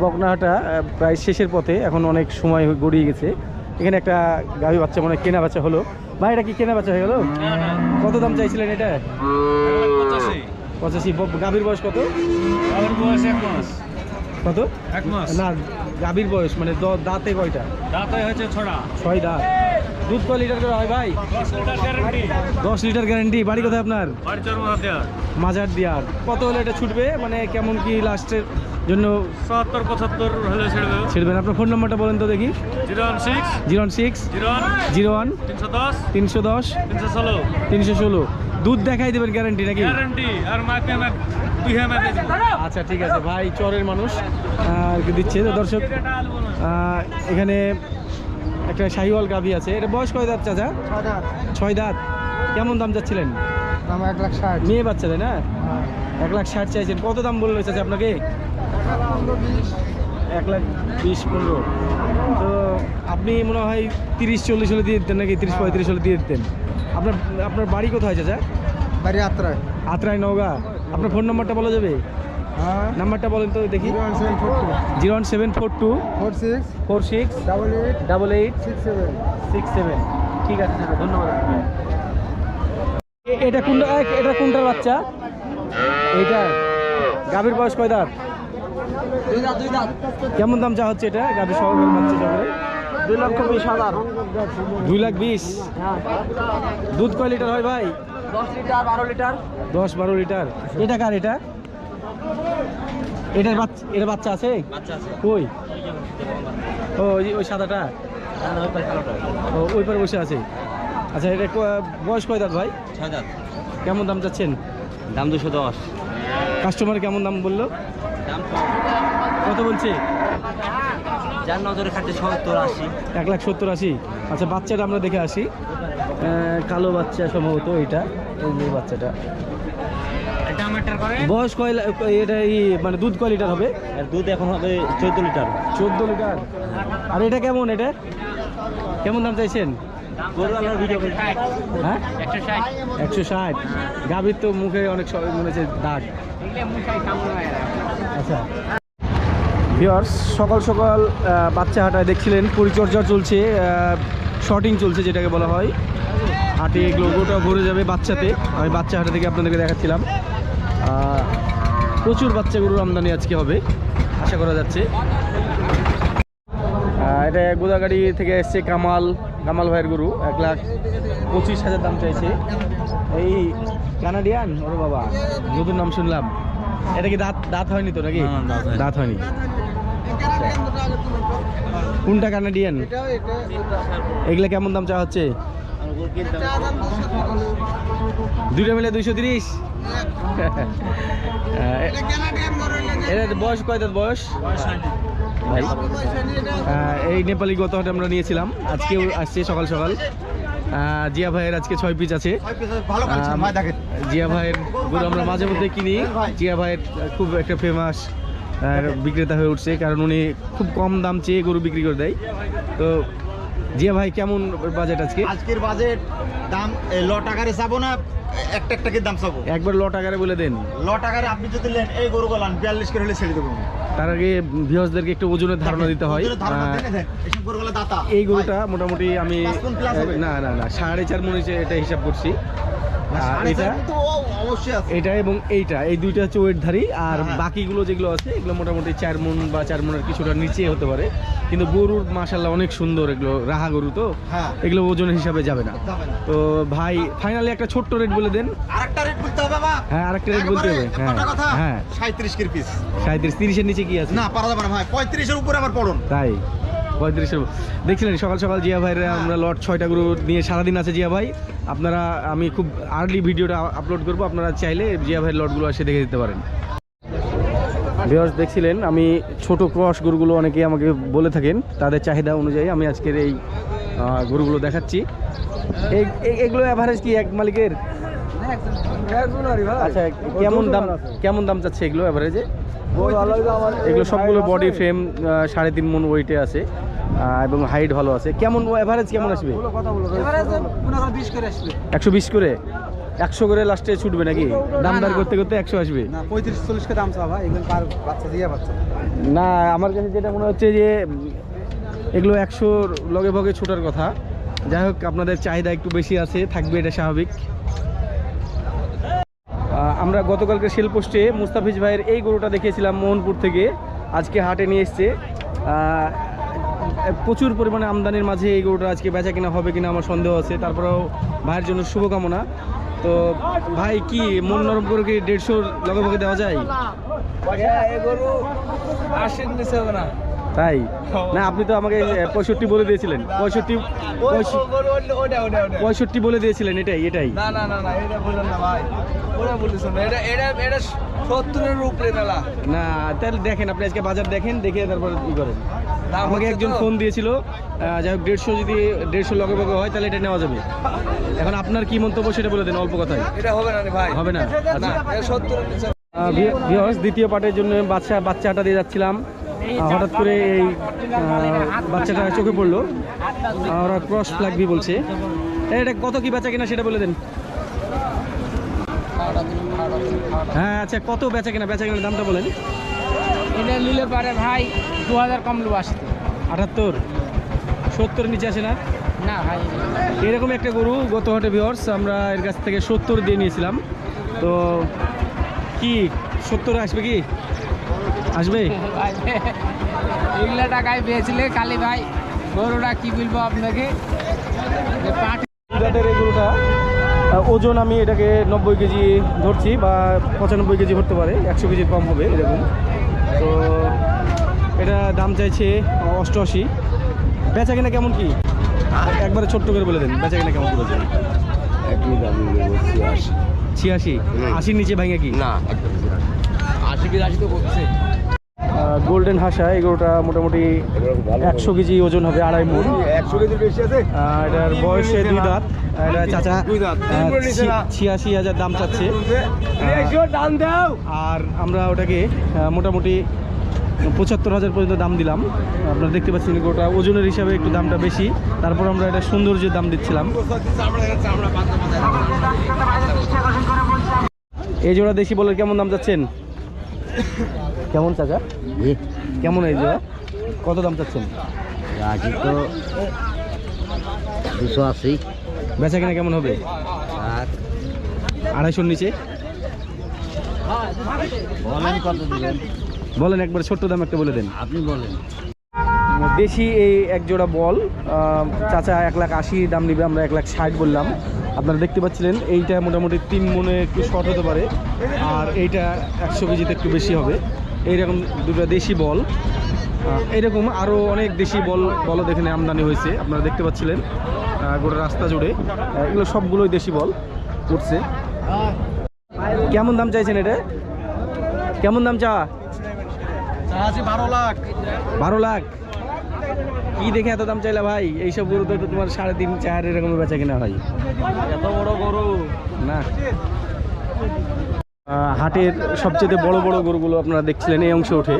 বকনাহাটা প্রায় শেষের পথে এখন অনেক সময় গড়িয়ে গেছে। এখানে একটা গাভী বাচ্চা মানে কেনা বাচ্চা হলো। ভাই এটা কি কেনা বাচ্চা হয়ে গেল? কত দাম চাইছিলেন এটা? পঁচাশি। গাভীর বয়স কত? কত? এক মাস। না গাভীর বয়স মানে দাঁতে কয়টা? দাঁতায় হয়েছে ছড়া ছয় দাঁত। দুধ কয় লিটার করে হয় ভাই? দশ লিটার গ্যারেন্টি বাড়ি কোথায় আপনার? মাজার দিয়ার। কত হলে এটা ছুটবে? মানে কেমন কি লাস্টের জন্য সত্তর পঁচাত্তর হলে ছেড়ে ছেড়বেন আপনার ফোন নাম্বারটা বলেন তো দেখি। Zero one six. Zero one six. Zero one. Zero one. তিনশো দশ। তিনশো দশ। তিনশো ষোলো। তিনশো ষোলো। দুধ দেখাই দেবেন গ্যারান্টি নাকি? গ্যারেন্টি আর হ্যাঁ মাকে আচ্ছা ঠিক আছে। ভাই চরের মানুষ। দিচ্ছে? দর্শক এখানে একটা শাহিওয়াল গাভি আছে। এটা বয়স কয় দাঁত চাচা? ছয় দাঁত। কেমন দাম চাচ্ছিলেন? দাম এক লাখ ষাট। মেয়ে বাচ্চা তাই না? এক লাখ ষাট চাইছেন। কত দাম বলল চাচা আপনাকে? এক লাখ বিশ পনেরো। তো আপনি মনে হয় তিরিশ চল্লিশ হলে দিয়ে দিতেন নাকি তিরিশ পঁয়ত্রিশ হলে দিয়ে দিতেন? আপনার আপনার বাড়ি কোথায় চাচা? বাড়ি আত্রায় আত্রায় নওগা। আপনার ফোন নাম্বারটা বলা যাবে? হ্যাঁ। নাম্বারটা বলেন তো দেখি। Zero one seven four two. Four six. Four six. Double eight. Double eight. Six seven. Six seven. ঠিক আছে ধন্যবাদ এটা কোনটা এটা কোনটার বাচ্চা? এইটা। গাভীর বয়স কয় দাঁত? কেমন দাম চা হচ্ছে এটা? গাভীর সহকারে বাচ্চা সহকারে দুই লক্ষ বিশ হাজার। দুই লাখ বিশ? দুধ কয় লিটার হয় ভাই? দশ লিটার বারো লিটার। দশ বারো লিটার। এটা কার এটা? এটার বাচ্চা এটা বাচ্চা আছে। কই? ও ওই সাদাটা? ও ওই পারে বসে আছে। আচ্ছা এটা বয়স কয় দাঁত ভাই? ছয় দাঁত। কেমন দাম চাচ্ছেন? দাম দুশো দশ। কাস্টমার কেমন দাম বলল? কত বলছে? যার নজরে খাটে সত্তর আশি। এক লাখ সত্তর আশি। আচ্ছা বাচ্চাটা আমরা দেখে আসি। কালো বাচ্চা সম্ভবত এটা এই বাচ্চাটা। বয়স কয়লা এটা এই মানে দুধ কয় লিটার হবে? দুধ এখন হবে চোদ্দ লিটার। চোদ্দ লিটার। আর এটা কেমন এটা? কেমন দাম চাইছেন? হ্যাঁ? একশো ষাট। একশো ষাট। গাভীর তো মুখে অনেক সবাই মনে হচ্ছে দাগ। আচ্ছা। ভিওর্স সকাল সকাল বাচ্চা হাটায় দেখছিলেন, পরিচর্যা চলছে শর্টিং চলছে যেটাকে বলা হয়। হাটে এগুলো গোটা ভরে যাবে বাচ্চাতে। আমি বাচ্চা হাটে থেকে আপনাদেরকে দেখাচ্ছিলাম। প্রচুর বাচ্চা গরুর আমদানি আজকে হবে, আশা করা যাচ্ছে। এটা গোদাগাড়ি থেকে এসছে কামাল কামাল ভাইয়ের গরু, এক লাখ পঁচিশ হাজার দাম চাইছে। এই কানাডিয়ান? ওর বাবা, নতুন নাম শুনলাম। এটা কি দাঁত দাঁত হয়নি তো নাকি? দাঁত হয়নি। কোনটা কানাডিয়ান এগুলা কেমন দাম চা হচ্ছে? দুইটা মিলে দুইশো তিরিশ। এটা বয়স কয় দাঁত বয়স? এই নেপালি গত আমরা নিয়েছিলাম। আজকেও আসছে সকাল সকাল। জিয়া ভাইয়ের আজকে ছয় পিস আছে। জিয়া ভাইয়ের গরু আমরা মাঝে মধ্যে কিনি। জিয়া ভাইয়ের খুব একটা ফেমাস বিক্রেতা হয়ে উঠছে কারণ উনি খুব কম দাম চেয়ে গরু বিক্রি করে দেয়। তো জিয়া ভাই কেমন বাজেট আজকে? আজকের বাজেট দাম এ, ল টাকারে চাবো না একটা একটাকে দাম চাবো। একবার ল টাকারে বলে দেন। ল টাকারে আপনি যদি নেন এই গরু গলান বিয়াল্লিশ করে হলে ছেড়ে দেবো তার আগে ভিউয়ার্সদেরকে একটু ওজনের ধারণা দিতে হয়। এই গরুটা মোটামুটি আমি? না না না সাড়ে চার মনে এটা হিসাব করছি। এটা এটা এবং এইটা এই দুইটা হচ্ছে ওয়েট আর হ্যাঁ। বাকিগুলো যেগুলো আছে এগুলো মোটামুটি চার মন বা চার মনের কিছুটা নিচে হতে পারে। কিন্তু গরুর মাশাল্লাহ অনেক সুন্দর এগুলো রাহা গরু তো? হ্যাঁ। এগুলো ওজন হিসাবে যাবে না। তো ভাই ফাইনালি একটা ছোট্ট রেট বলে দেন। আরেকটা রেট বলতে হবে বাবা হ্যাঁ আরেকটা রেট বলতে হবে। হ্যাঁ হ্যাঁ। সাঁত্রিশ কির পিস সাঁত্রিশ তিরিশের নিচে কি আছে? না পারা যাবে না ভাই পঁয়ত্রিশের উপরে আবার পড়ুন। তাই? পঁয়ত্রিশের দেখছিলেন সকাল সকাল জিয়া ভাইয়ের আমরা লট ছয়টা গরু নিয়ে সারাদিন আছে জিয়া ভাই। আপনারা আমি খুব আর্লি ভিডিওটা আপলোড করব আপনারা চাইলে জিয়া ভাইয়ের লটগুলো এসে দেখে দিতে পারেন। ভিউয়ার্স দেখছিলেন আমি ছোট ক্রস গরুগুলো অনেকেই আমাকে বলে থাকেন তাদের চাহিদা অনুযায়ী আমি আজকের এই গরুগুলো দেখাচ্ছি। এগুলো অ্যাভারেজ কি এক মালিকের? আচ্ছা কেমন দাম কেমন দাম চাচ্ছে এগুলো অ্যাভারেজে এগুলো সবগুলো বডি ফ্রেম সাড়ে তিন মন ওয়েটে আছে এবং হাইট ভালো আছে। কেমন অ্যাভারেজ কেমন আসবে। একশো বিশ করে? একশো করে লাস্টে ছুটবে নাকি? দাম দর করতে করতে একশো আসবে। না পঁয়ত্রিশ চল্লিশ কে দাম চাওয়া এগুলো বাচ্চা দিয়ে বাচ্চা। না আমার কাছে যেটা মনে হচ্ছে যে এগুলো একশোর লগে ভগে ছোটার কথা। যাই হোক আপনাদের চাহিদা একটু বেশি আছে থাকবে এটা স্বাভাবিক। আমরা গতকালকে সেল পোস্টে মুস্তাফিজ ভাইয়ের এই গরুটা দেখিয়েছিলাম মোহনপুর থেকে। আজকে হাটে নিয়ে এসছে। প্রচুর পরিমাণে আমদানির মাঝে এই গরুটা আজকে বেচা কিনা হবে কিনা আমার সন্দেহ আছে। তারপরেও ভাইয়ের জন্য শুভকামনা। তো ভাই, কি মন নরম করে কি দেড়শোর লগে দেওয়া যায়? তাই? না, আপনি তো আমাকে পঁয়ষট্টি বলে দিয়েছিলেন। পঁয়ষট্টি পঁয়ষট্টি বলে দিয়েছিলেন, এটাই এটাই। না না এটা সত্তরের উপরে না, তাহলে দেখেন, আপনি আজকে বাজার দেখেন, দেখে তারপর ই করেন। আমাকে একজন ফোন দিয়েছিল যাই হোক দেড়শো যদি দেড়শো লগে ভগে হয় তাহলে এটা নেওয়া যাবে। এখন আপনার কি মন্তব্য সেটা বলে দেন অল্প কথায়। এটা হবে না ভাই। হবে না? ভিওর্স দ্বিতীয় পার্টের জন্য বাচ্চা বাচ্চাটা দিয়ে যাচ্ছিলাম। হঠাৎ করে এই বাচ্চাটা চোখে পড়ল। ওরা ক্রস ফ্ল্যাগবি বলছে। এটা কত কি বেচা কিনা সেটা বলে দেন। হ্যাঁ আচ্ছা কত বেচা কিনা বেচা কিনা দামটা বলেন। এটা নিলে পারে ভাই দু হাজার কম লোক আসতে। আটাত্তর? সত্তর নিচে আসে না? না ভাই। এরকম একটা গরু গত হাটে ভিওর্স আমরা এর কাছ থেকে সত্তর দিয়ে নিয়েছিলাম। তো কি সত্তর আসবে কি? আসবে? এগুলা টাকায় পেয়েছিলে কালি ভাই গরুটা কি বলব আপনাকে? জাতের এই গরুটা ওজন আমি এটাকে নব্বই কেজি ধরছি বা পঁচানব্বই কেজি হতে পারে একশো কেজি কম হবে এরকম। তো এটা দাম চাইছে অষ্টআশি। বেচা কিনা কেমন কি? একবারে ছোট্ট করে বলে দেন বেচা কিনা কেমন বলেছেন? ছিয়াশি। আশির নিচে ভাঙে কি? না আশি কি আশি তো করছে গোল্ডেন হাসা এই গরুটা মোটামুটি একশো কেজি ওজন হবে আড়াই মুড় একশো কেজি বেশি আছে? এটার বয়সে দুই দাঁত। এটা চাচা ছিয়াশি হাজার দাম চাচ্ছে। আর আমরা ওটাকে মোটামুটি পঁচাত্তর হাজার পর্যন্ত দাম দিলাম। আপনারা দেখতে পাচ্ছেন গরুটা ওজনের হিসাবে একটু দামটা বেশি। তারপর আমরা এটা সৌন্দর্যের দাম দিচ্ছিলাম। এই জোড়া দেশি বলে কেমন দাম যাচ্ছেন কেমন চাচা? কেমন এই জোড়া কত দাম চাচ্ছেন? রাজি তো দুশো আশি। বেচা কেনা কেমন হবে? আর আড়াইশোর নিচে? বলেন কত দিবেন বলেন একবার ছোট্ট দাম একটা বলে দেন। আপনি বলেন। বেশি এই এক জোড়া বল চাচা এক লাখ আশি দাম নিবে আমরা এক লাখ ষাট বললাম। আপনারা দেখতে পাচ্ছিলেন এইটা মোটামুটি তিন মনে একটু শর্ট হতে পারে আর এইটা একশো কেজিতে একটু বেশি হবে। এইরকম দুটো দেশি বল। আহ, এরকম আরও অনেক দেশি বল বলও এখানে আমদানি হয়েছে আপনারা দেখতে পাচ্ছিলেন গোটা রাস্তা জুড়ে। এগুলো সবগুলোই দেশি বল উঠছে। কেমন দাম চাইছেন এটা? কেমন দাম চা? বারো লাখ। বারো লাখ কি দেখে এত দাম চাইলা ভাই? এইসব গরু তো তোমার সাড়ে তিন চার এরকম বেচা কিনা হয়। এত বড় গরু। না। হাটের সবচেয়ে বড় বড় গরুগুলো আপনারা দেখছিলেন, এই অংশে ওঠে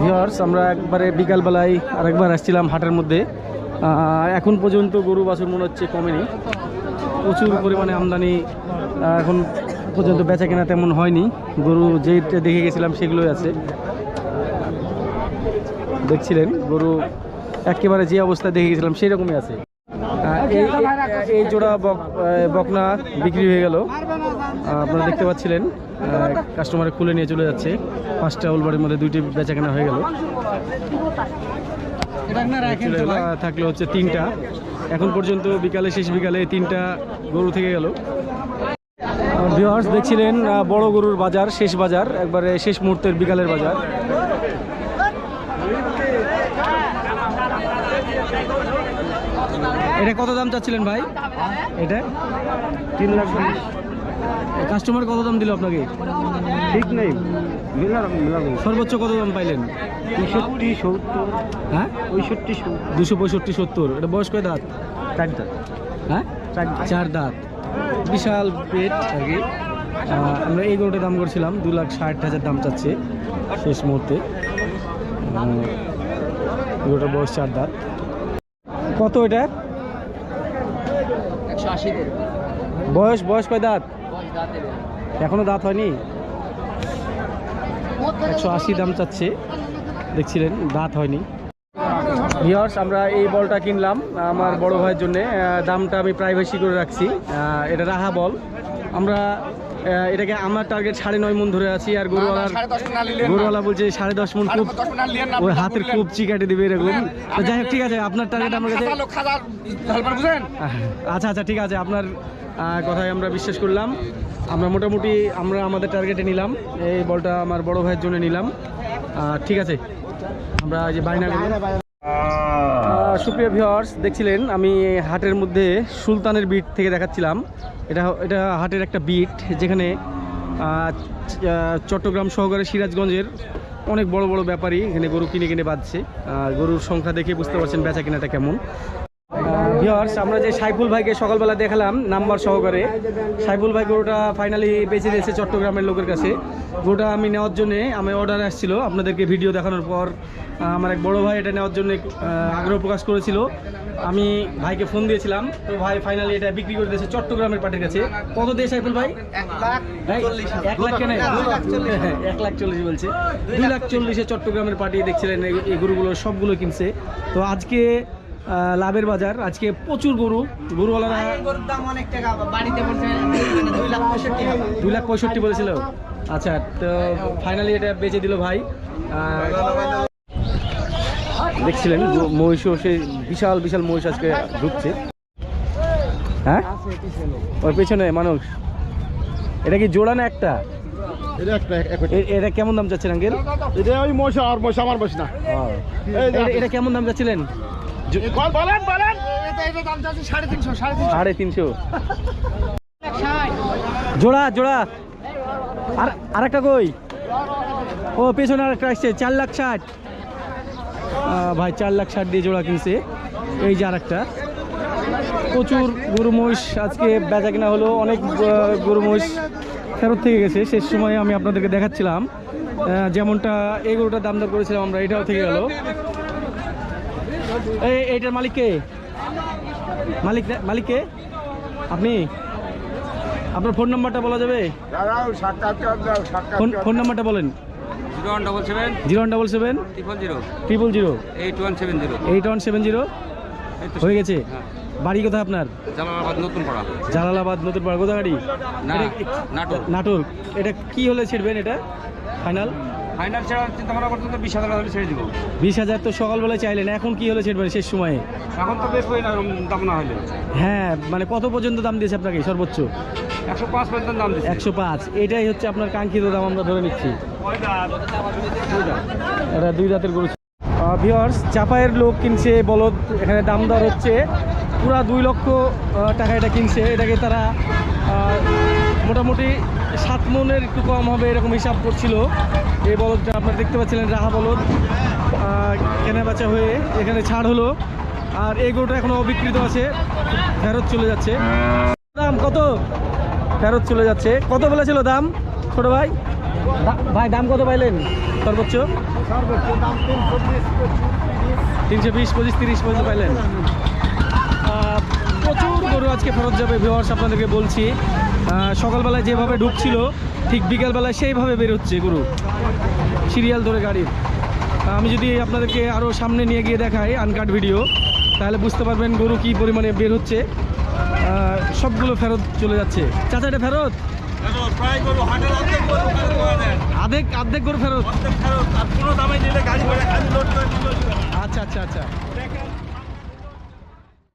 ভিউয়ার্স আমরা একবারে বিকালবেলায় আরেকবার আসছিলাম হাটের মধ্যে। এখন পর্যন্ত গরু বাছুর মনে হচ্ছে কমেনি। প্রচুর পরিমাণে আমদানি এখন পর্যন্ত বেচা কেনা তেমন হয়নি। গরু যেটা দেখে গেছিলাম সেগুলোই আছে। দেখছিলেন, গরু একেবারে যে অবস্থায় দেখে গেছিলাম সেই রকমই আছে এই- জোড়া বক বকনা বিক্রি হয়ে গেল। আপনারা দেখতে পাচ্ছিলেন কাস্টমারে খুলে নিয়ে চলে যাচ্ছে। পাঁচটা উলবাড়ির মধ্যে দুইটি বেচা কেনা হয়ে গেল। থাকল হচ্ছে তিনটা। এখন পর্যন্ত বিকালে, শেষ বিকালে তিনটা গরু থেকে গেল। ভিওয়ার্স দেখছিলেন বড় গরুর বাজার, শেষ বাজার, একবারে শেষ মুহূর্তের বিকালের বাজার। এটা কত দাম চাচ্ছিলেন ভাই? এটা? তিন লাখ কাস্টমার কত দাম দিল আপনাকে? ঠিক নেই। সর্বোচ্চ কত দাম পাইলেন? পঁয়ষট্টি সত্তর। হ্যাঁ? পঁয়ষট্টি দুশো পঁয়ষট্টি সত্তর। এটা বয়স কয় দাঁত? চার দাঁত। হ্যাঁ? চার দাঁত। বিশাল পেট আর কি আমরা এই গরুটার দাম করছিলাম দু লাখ ষাট হাজার দাম চাচ্ছে শেষ মুহূর্তে। গরুটার বয়স চার দাঁত। কত এটা? বয়স বয়স কয় দাঁত? এখনও দাঁত হয়নি? একশো আশি দাম চাচ্ছে। দেখছিলেন দাঁত হয়নি। ভিওর্স আমরা এই বলটা কিনলাম আমার বড় ভাইয়ের জন্যে। দামটা আমি প্রাইভেসি করে রাখছি। এটা রাহা বল। আমরা এটাকে আমার টার্গেট সাড়ে নয় মন ধরে আছি আর গরুওয়ালার গরুওয়ালা বলছে সাড়ে দশ মন খুব ওই হাতের খুব চিকাটে দিবে এরকম। যাই হোক ঠিক আছে আপনার টার্গেট আমার কাছে আচ্ছা আচ্ছা ঠিক আছে আপনার কথায় আমরা বিশ্বাস করলাম। আমরা মোটামুটি আমরা আমাদের টার্গেটে নিলাম। এই বলটা আমার বড় ভাইয়ের জন্য নিলাম। ঠিক আছে আমরা এই যে বাইনা সুপ্রিয় ভিওয়ার্স দেখছিলেন, আমি হাটের মধ্যে সুলতানের বিট থেকে দেখাচ্ছিলাম। এটা এটা হাটের একটা বিট, যেখানে চট্টগ্রাম সহকারে সিরাজগঞ্জের অনেক বড় বড় ব্যাপারী এখানে গরু কিনে কিনে বাঁধছে। গরুর সংখ্যা দেখে বুঝতে পারছেন বেচা কেনাটা কেমন। ভিওয়ার্স আমরা যে সাইফুল ভাইকে সকালবেলা দেখালাম নাম্বার সহকারে সাইফুল ভাই গরুটা ফাইনালি বেঁচে দিয়েছে চট্টগ্রামের লোকের কাছে। গরুটা আমি নেওয়ার জন্যে আমি অর্ডার আসছিল আপনাদেরকে ভিডিও দেখানোর পর আমার এক বড় ভাই এটা নেওয়ার জন্য আগ্রহ প্রকাশ করেছিল। আমি ভাইকে ফোন দিয়েছিলাম তো ভাই ফাইনালি এটা বিক্রি করে দিয়েছে চট্টগ্রামের পার্টির কাছে। কত দিয়ে সাইফুল ভাই? এক লাখ কেন? হ্যাঁ, এক লাখ চল্লিশ বলছে। দুই লাখ চল্লিশে চট্টগ্রামের পার্টি দেখছিলেন এই- গরুগুলো সবগুলো কিনছে। তো আজকে লাভের বাজার। আজকে প্রচুর গরু। গরুওয়ালারা গরুর দাম অনেক টাকা বাড়িতে বলছে দুই লাখ পঁয়ষট্টি বলেছিল। আচ্ছা তো ফাইনালি এটা বেচে দিল ভাই। দেখছিলেন মহিষও সে বিশাল বিশাল মহিষ আজকে ঢুকছে। হ্যাঁ? ওর পেছনে মানুষ এটা কি জোড়া না একটা? এটা একটা এ- এটা কেমন দাম চাচ্ছেন আঙ্কেল? এটা ওই মশা আর মশা আমার বস না। এটা- এটা কেমন দাম চাচ্ছিলেন? বলেন বলেন। সাড়ে তিনশো জোড়া জোড়া। আর আরেকটা কই? ও পেছনে আরেকটা আসছে চার লাখ ষাট। ভাই চার লাখ ষাট দিয়ে জোড়া কিনছে। এই যে আরেকটা। প্রচুর গরু মহিষ আজকে বেচা কিনা হলো। অনেক গরু মহিষ ফেরত থেকে গেছে। শেষ সময় আমি আপনাদেরকে দেখাচ্ছিলাম। যেমনটা এই গরুটার দাম দর করেছিলাম আমরা এটাও থেকে গেল। এই এইটার মালিক কে? মালিক মালিক কে? আপনি? আপনার ফোন নাম্বারটা বলা যাবে? ফোন ফোন নাম্বারটা বলেন। Zero one double seven zero one double seven triple zero triple zero eight one seven zero. Eight one seven zero. হয়ে গেছে? বাড়ি কোথায় আপনার? জালালাবাদ নতুন পাড়া। জালালাবাদ নতুন পাড়া। কোথায় বাড়ি নাটোর। এটা কি হলে ছেড়বেন এটা? ফাইনাল? ফাইনাল ছাড়া চিন্তা ভাবনা করতে তো বিশ হাজার হলে ছেড়ে দিব। বিশ হাজার তো সকালবেলায় চাইলেন এখন কি হলে ছেড়বেন শেষ সময়ে? এখন তো বেশ না দাম না হলে হ্যাঁ মানে কত পর্যন্ত দাম দিয়েছে আপনাকে সর্বোচ্চ? একশো পাঁচ পর্যন্ত দাম দিচ্ছে একশো পাঁচ এটাই হচ্ছে আপনার কাঙ্ক্ষিত দাম আমরা ধরে নিচ্ছি। এটা দুই দাঁতের গরু। ভিওয়ার্স চাপায়ের লোক কিনছে বলদ এখানে দাম দর হচ্ছে। পুরা দুই লক্ষ টাকা এটা কিনছে। এটাকে তারা মোটামুটি সাত মনের একটু কম হবে এরকম হিসাব করছিল। এই বলদটা আপনারা দেখতে পাচ্ছিলেন রাহা বলদ। কেনা বেচা হয়ে এখানে ছাড় হলো। আর এই গরুটা এখনও অবিকৃত আছে ফেরত চলে যাচ্ছে। দাম কত? ফেরত চলে যাচ্ছে। কত বলেছিল দাম ছোট ভাই? ভাই দাম কত পাইলেন? সর্বোচ্চ? তিনশো বিশ পঁচিশ তিরিশ পর্যন্ত পাইলেন। গরু আজকে ফেরত যাবে ভিওয়ার্স আপনাদেরকে বলছি। সকালবেলায় যেভাবে ঢুকছিল ঠিক বিকালবেলায় সেইভাবে বেরোচ্ছে গরু। সিরিয়াল ধরে গাড়ির। আমি যদি আপনাদেরকে আরও সামনে নিয়ে গিয়ে দেখাই আনকাট ভিডিও তাহলে বুঝতে পারবেন গরু কি পরিমাণে বের হচ্ছে। সবগুলো ফেরত চলে যাচ্ছে। চাচা এটা ফেরত? আধেক আর্ধেক গরু ফেরত। আচ্ছা আচ্ছা আচ্ছা।